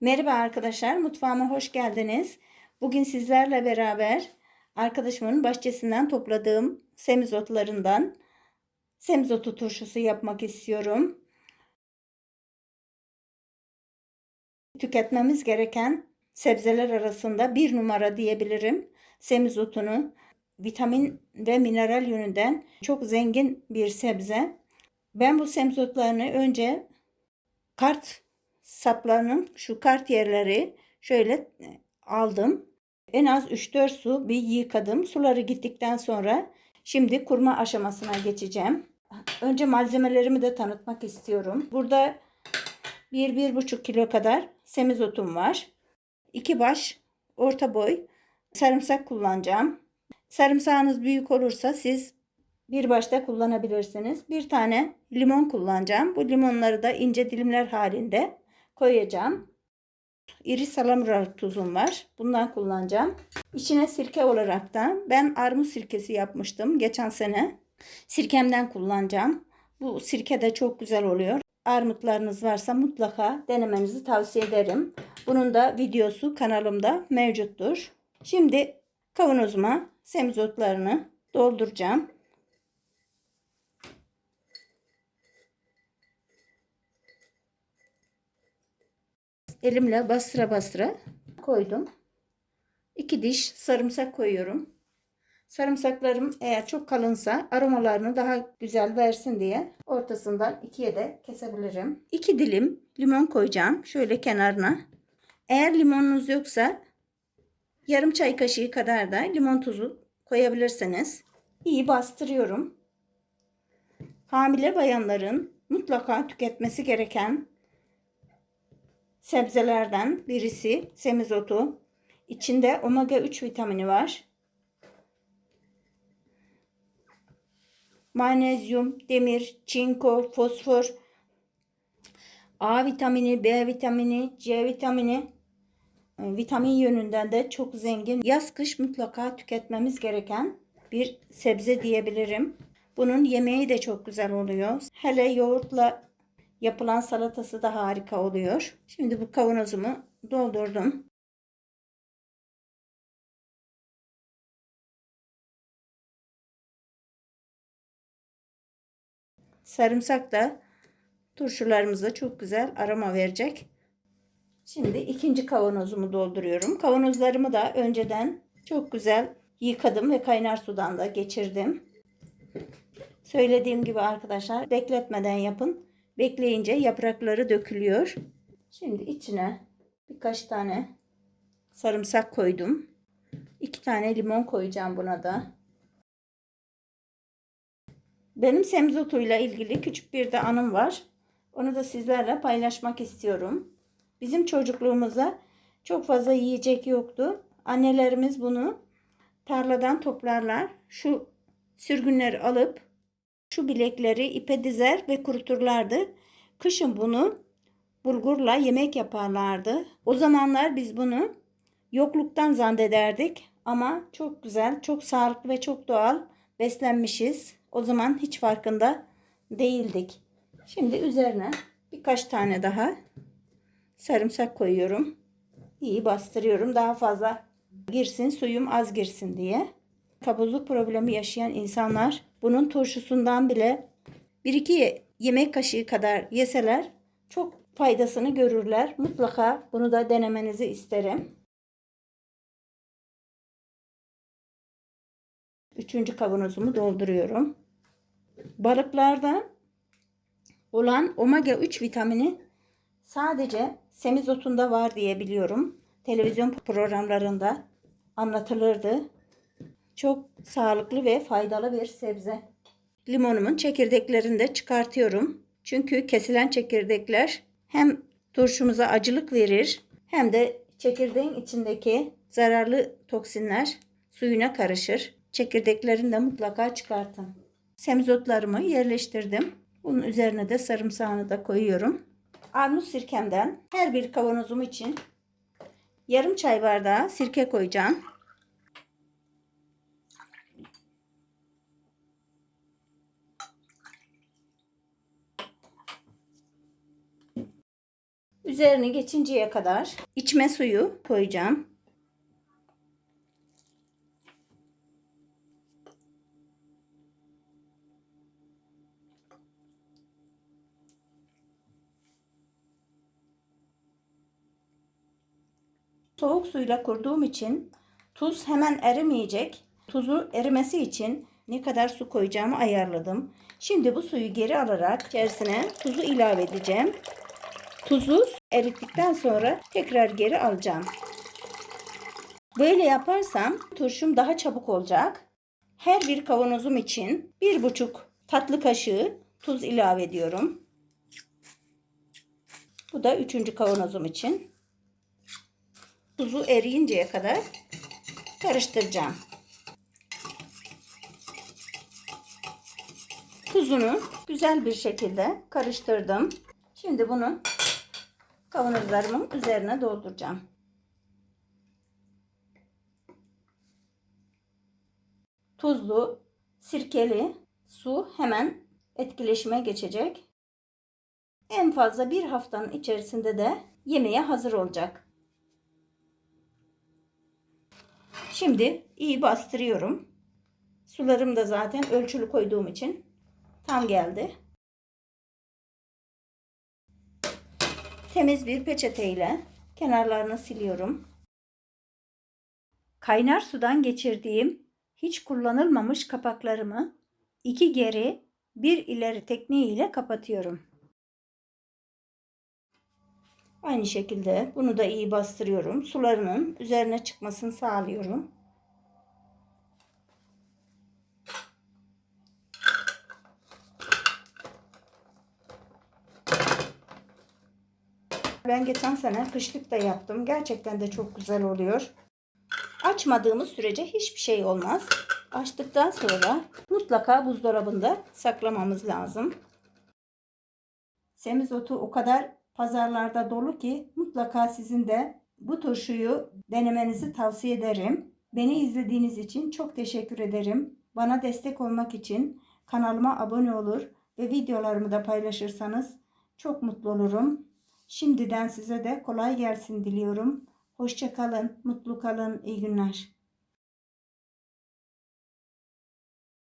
Merhaba arkadaşlar, mutfağıma hoş geldiniz. Bugün sizlerle beraber arkadaşımın bahçesinden topladığım semizotlarından semizotu turşusu yapmak istiyorum. Tüketmemiz gereken sebzeler arasında bir numara diyebilirim. Semizotunu vitamin ve mineral yönünden çok zengin bir sebze. Ben bu semizotlarını önce kart saplarının şu kart yerleri şöyle e, aldım. En az 3-4 su bir yıkadım. Suları gittikten sonra şimdi kurma aşamasına geçeceğim. Önce malzemelerimi de tanıtmak istiyorum. Burada 1-1,5 kilo kadar semizotum var. 2 baş orta boy sarımsak kullanacağım. Sarımsağınız büyük olursa siz bir başta kullanabilirsiniz. Bir tane limon kullanacağım. Bu limonları da ince dilimler halinde koyacağım. İri salamura tuzum var. Bundan kullanacağım. İçine sirke olarak da ben armut sirkesi yapmıştım geçen sene. Sirkemden kullanacağım. Bu sirke de çok güzel oluyor. Armutlarınız varsa mutlaka denemenizi tavsiye ederim. Bunun da videosu kanalımda mevcuttur. Şimdi kavanozuma semizotlarını dolduracağım. Elimle bastıra bastıra koydum. İki diş sarımsak koyuyorum. Sarımsaklarım eğer çok kalınsa aromalarını daha güzel versin diye ortasından ikiye de kesebilirim. İki dilim limon koyacağım şöyle kenarına. Eğer limonunuz yoksa yarım çay kaşığı kadar da limon tuzu koyabilirsiniz. İyi bastırıyorum. Hamile bayanların mutlaka tüketmesi gereken sebzelerden birisi semizotu. İçinde omega 3 vitamini var. Manezyum, demir, çinko, fosfor, A vitamini, B vitamini, C vitamini, e, vitamin yönünden de çok zengin. Yaz kış mutlaka tüketmemiz gereken bir sebze diyebilirim. Bunun yemeği de çok güzel oluyor. Hele yoğurtla Yapılan salatası da harika oluyor. Şimdi bu kavanozumu doldurdum. Sarımsak da turşularımıza çok güzel aroma verecek. Şimdi ikinci kavanozumu dolduruyorum. Kavanozlarımı da önceden çok güzel yıkadım ve kaynar sudan da geçirdim. Söylediğim gibi arkadaşlar bekletmeden yapın. Bekleyince yaprakları dökülüyor. Şimdi içine birkaç tane sarımsak koydum. İki tane limon koyacağım buna da. Benim semizotuyla ilgili küçük bir de anım var. Onu da sizlerle paylaşmak istiyorum. Bizim çocukluğumuzda çok fazla yiyecek yoktu. Annelerimiz bunu tarladan toplarlar. Şu sürgünleri alıp şu bilekleri ipe dizer ve kuruturlardı. Kışın bunu bulgurla yemek yaparlardı. O zamanlar biz bunu yokluktan zannederdik ama çok güzel, çok sağlıklı ve çok doğal beslenmişiz. O zaman hiç farkında değildik. Şimdi üzerine birkaç tane daha sarımsak koyuyorum. İyi bastırıyorum. Daha fazla girsin, suyum az girsin diye. Kabızlık problemi yaşayan insanlar bunun turşusundan bile 1-2 yemek kaşığı kadar yeseler çok faydasını görürler. Mutlaka bunu da denemenizi isterim. Üçüncü kavanozumu dolduruyorum. Balıklarda olan omega 3 vitamini sadece semizotunda var diye biliyorum. Televizyon programlarında anlatılırdı. Çok sağlıklı ve faydalı bir sebze. Limonumun çekirdeklerini de çıkartıyorum. Çünkü kesilen çekirdekler hem turşumuza acılık verir hem de çekirdeğin içindeki zararlı toksinler suyuna karışır. Çekirdeklerini de mutlaka çıkartın. Semizotlarımı yerleştirdim. Bunun üzerine de sarımsağını da koyuyorum. Armut sirkemden her bir kavanozum için yarım çay bardağı sirke koyacağım. Üzerini geçinceye kadar içme suyu koyacağım. Soğuk suyla kurduğum için tuz hemen erimeyecek. Tuzu erimesi için ne kadar su koyacağımı ayarladım. Şimdi bu suyu geri alarak içerisine tuzu ilave edeceğim. Tuzu erittikten sonra tekrar geri alacağım. Böyle yaparsam turşum daha çabuk olacak. Her bir kavanozum için bir buçuk tatlı kaşığı tuz ilave ediyorum. Bu da üçüncü kavanozum için. Tuzu eriyinceye kadar karıştıracağım. Tuzunu güzel bir şekilde karıştırdım. Şimdi bunu kavanozlarımın üzerine dolduracağım. Tuzlu, sirkeli su hemen etkileşime geçecek. En fazla bir haftanın içerisinde de yemeğe hazır olacak. Şimdi iyi bastırıyorum. Sularım da zaten ölçülü koyduğum için tam geldi. Temiz bir peçete ile kenarlarını siliyorum. Kaynar sudan geçirdiğim hiç kullanılmamış kapaklarımı iki geri bir ileri tekniği ile kapatıyorum. Aynı şekilde bunu da iyi bastırıyorum. Sularının üzerine çıkmasını sağlıyorum. Ben geçen sene kışlık da yaptım. Gerçekten de çok güzel oluyor. Açmadığımız sürece hiçbir şey olmaz. Açtıktan sonra mutlaka buzdolabında saklamamız lazım. Semizotu o kadar pazarlarda dolu ki mutlaka sizin de bu turşuyu denemenizi tavsiye ederim. Beni izlediğiniz için çok teşekkür ederim. Bana destek olmak için kanalıma abone olur ve videolarımı da paylaşırsanız çok mutlu olurum. Şimdiden size de kolay gelsin diliyorum. Hoşça kalın, mutlu kalın, iyi günler.